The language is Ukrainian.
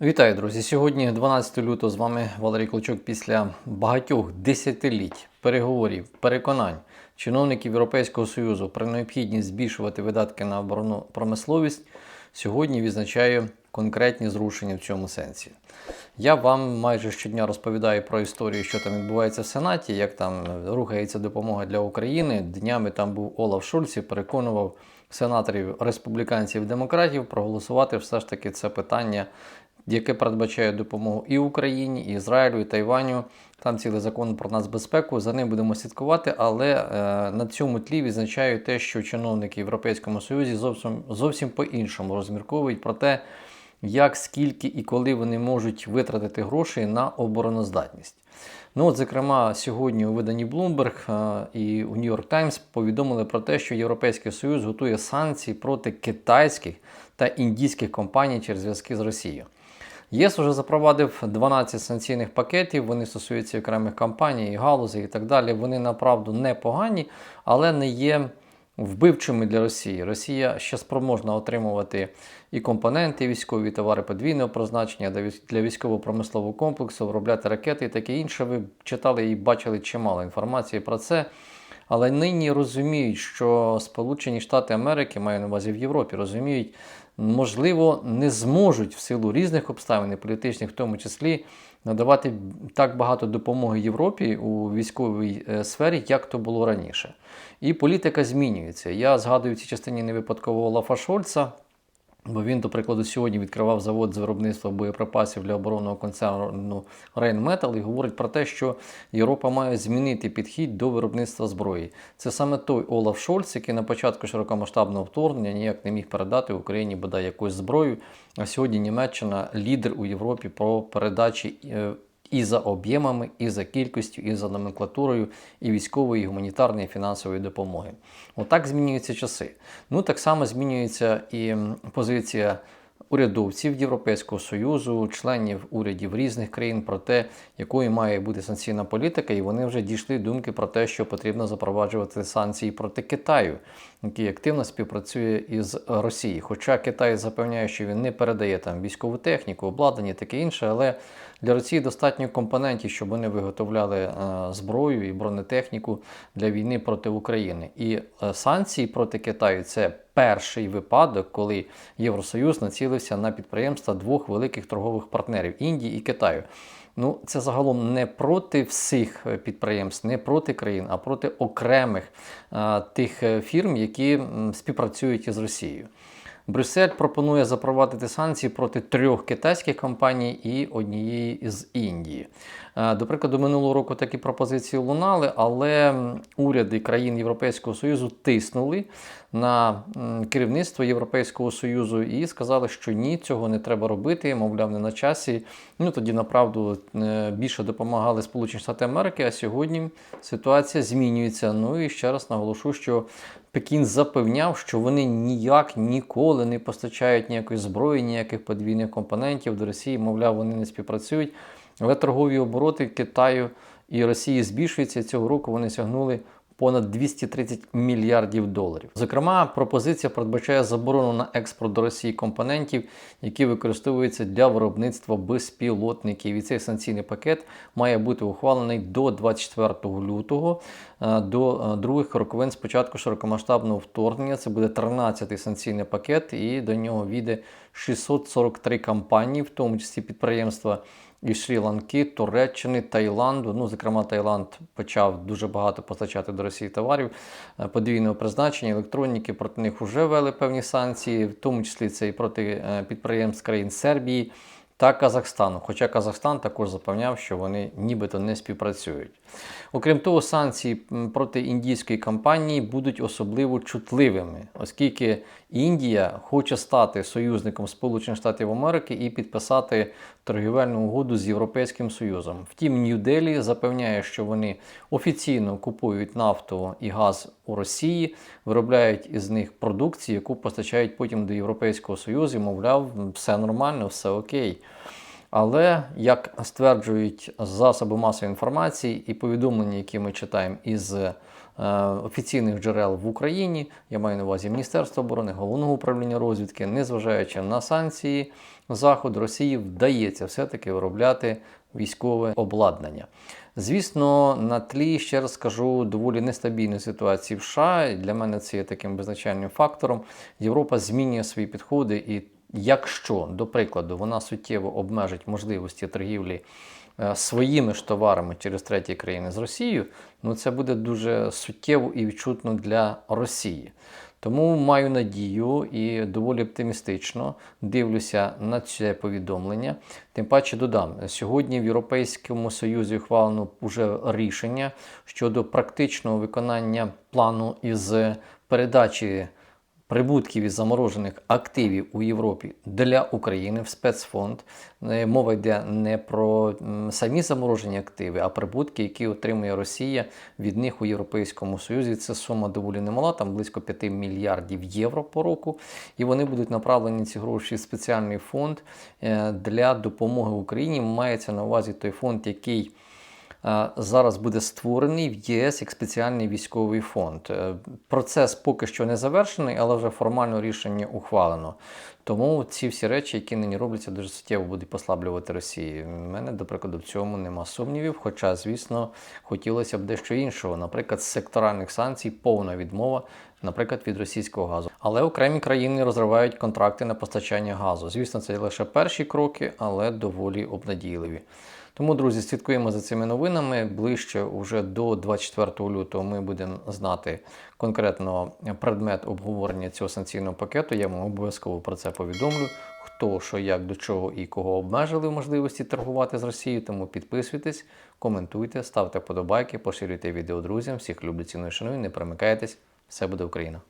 Вітаю, друзі! Сьогодні 12 лютого з вами Валерій Клочок. Після багатьох десятиліть переговорів, переконань чиновників Європейського Союзу про необхідність збільшувати видатки на оборонну промисловість сьогодні відзначаю конкретні зрушення в цьому сенсі. Я вам майже щодня розповідаю про історію, що там відбувається в Сенаті, як там рухається допомога для України. Днями там був Олаф Шульц і переконував сенаторів республіканців демократів проголосувати все ж таки це питання яке передбачає допомогу і Україні, і Ізраїлю, і Тайваню. Там цілий закон про нацбезпеку. За ним будемо слідкувати, але е, на цьому тлі відзначаю те, що чиновники Європейському Союзі зовсім зовсім по-іншому розмірковують про те, як, скільки і коли вони можуть витратити гроші на обороноздатність. Ну, от, зокрема, сьогодні у виданні Bloomberg е, і у New York Times повідомили про те, що Європейський Союз готує санкції проти китайських та індійських компаній через зв'язки з Росією. ЄС вже запровадив 12 санкційних пакетів, вони стосуються окремих компаній, галузей і так далі. Вони направду непогані, але не є вбивчими для Росії. Росія ще спроможна отримувати і компоненти, військові товари подвійного призначення для військово-промислового комплексу, виробляти ракети і таке інше. Ви читали і бачили чимало інформації про це. Але нині розуміють, що Сполучені Штати Америки, маю на увазі в Європі, розуміють, можливо, не зможуть в силу різних обставин, політичних, в тому числі, надавати так багато допомоги Європі у військовій е, сфері, як то було раніше. І політика змінюється. Я згадую в цій частині не випадково Лафа Шольца. Бо він, до прикладу, сьогодні відкривав завод з виробництва боєприпасів для оборонного концерну Rheinmetall і говорить про те, що Європа має змінити підхід до виробництва зброї. Це саме той Олаф Шольц, який на початку широкомасштабного вторгнення ніяк не міг передати Україні бодай якусь зброю. А сьогодні Німеччина лідер у Європі про передачі е, і за об'ємами, і за кількістю, і за номенклатурою, і військової, і гуманітарної, і фінансової допомоги. Отак змінюються часи. Ну так само змінюється і позиція урядовців Європейського Союзу, членів урядів різних країн про те, якою має бути санкційна політика, і вони вже дійшли думки про те, що потрібно запроваджувати санкції проти Китаю, який активно співпрацює із Росією. Хоча Китай запевняє, що він не передає там військову техніку, обладнання, таке інше, але для Росії достатньо компонентів, щоб вони виготовляли е, зброю і бронетехніку для війни проти України. І е, санкції проти Китаю це перший випадок, коли Євросоюз націлився на підприємства двох великих торгових партнерів Індії і Китаю. Ну, це загалом не проти всіх е, підприємств, не проти країн, а проти окремих а, тих фірм, які співпрацюють із Росією. Брюссель пропонує запровадити санкції проти трьох китайських компаній і однієї з Індії. Е, до прикладу, минулого року такі пропозиції лунали, але уряди країн Європейського Союзу тиснули на керівництво Європейського Союзу і сказали, що ні, цього не треба робити, мовляв, не на часі. Ну тоді направду е, більше допомагали Сполучені Штати Америки, а сьогодні ситуація змінюється. Ну і ще раз наголошу, що Пекін запевняв, що вони ніяк ніколи не постачають ніякої зброї, ніяких подвійних компонентів до Росії, мовляв, вони не співпрацюють. Але торгові обороти Китаю і Росії збільшуються. Цього року вони сягнули понад 230 мільярдів доларів. Зокрема, пропозиція передбачає заборону на експорт до Росії компонентів, які використовуються для виробництва безпілотників. І цей санкційний пакет має бути ухвалений до 24 лютого, е, до е, других роковин спочатку широкомасштабного вторгнення. Це буде 13-й санкційний пакет, і до нього війде 643 компанії, в тому числі підприємства із Шрі-Ланки, Туреччини, Таїланду. Ну, зокрема, Таїланд почав дуже багато постачати до Росії товарів е, подвійного призначення, електроніки. Проти них вже ввели певні санкції, в тому числі це і проти е, підприємств країн Сербії та Казахстану. Хоча Казахстан також запевняв, що вони нібито не співпрацюють. Окрім того, санкції проти індійської компанії будуть особливо чутливими, оскільки Індія хоче стати союзником Сполучених Штатів Америки і підписати торгівельну угоду з Європейським Союзом. Втім, Нью-Делі запевняє, що вони офіційно купують нафту і газ у Росії, виробляють із них продукцію, яку постачають потім до Європейського Союзу. Мовляв, все нормально, все окей. Але як стверджують засоби масової інформації і повідомлення, які ми читаємо із офіційних джерел в Україні. Я маю на увазі Міністерство оборони, головного управління розвідки, незважаючи на санкції Заходу, Росії вдається все-таки виробляти військове обладнання. Звісно, на тлі, ще раз скажу, доволі нестабільної ситуації в США. і Для мене це є таким визначальним фактором. Європа змінює свої підходи, і якщо, до прикладу, вона суттєво обмежить можливості торгівлі е, своїми ж товарами через треті країни з Росією, ну це буде дуже суттєво і відчутно для Росії. Тому маю надію і доволі оптимістично дивлюся на це повідомлення. Тим паче додам, сьогодні в Європейському Союзі ухвалено вже рішення щодо практичного виконання плану із передачі прибутків із заморожених активів у Європі для України в спецфонд. Е, Мова йде не про самі заморожені активи, а прибутки, які отримує Росія від них у Європейському Союзі. Це сума доволі немала, там близько 5 мільярдів євро по року. І вони будуть направлені ці гроші в спеціальний фонд е, для допомоги Україні. Мається на увазі той фонд, який зараз буде створений в ЄС як спеціальний військовий фонд. Е, Процес поки що не завершений, але вже формально рішення ухвалено. Тому ці всі речі, які нині робляться, дуже суттєво будуть послаблювати Росії. У мене, до прикладу, в цьому нема сумнівів. Хоча, звісно, хотілося б дещо іншого. Наприклад, з секторальних санкцій повна відмова, наприклад, від російського газу. Але окремі країни розривають контракти на постачання газу. Звісно, це лише перші кроки, але доволі обнадійливі. Тому, друзі, слідкуємо за цими новинами. Ближче уже до 24 лютого ми будемо знати конкретно предмет обговорення цього санкційного пакету. Я вам обов'язково про це повідомлю. Хто, що, як, до чого і кого обмежили в можливості торгувати з Росією. Тому підписуйтесь, коментуйте, ставте подобайки, поширюйте відео друзям. Всіх люблю, ціную, шаную, не перемикайтесь. Все буде Україна!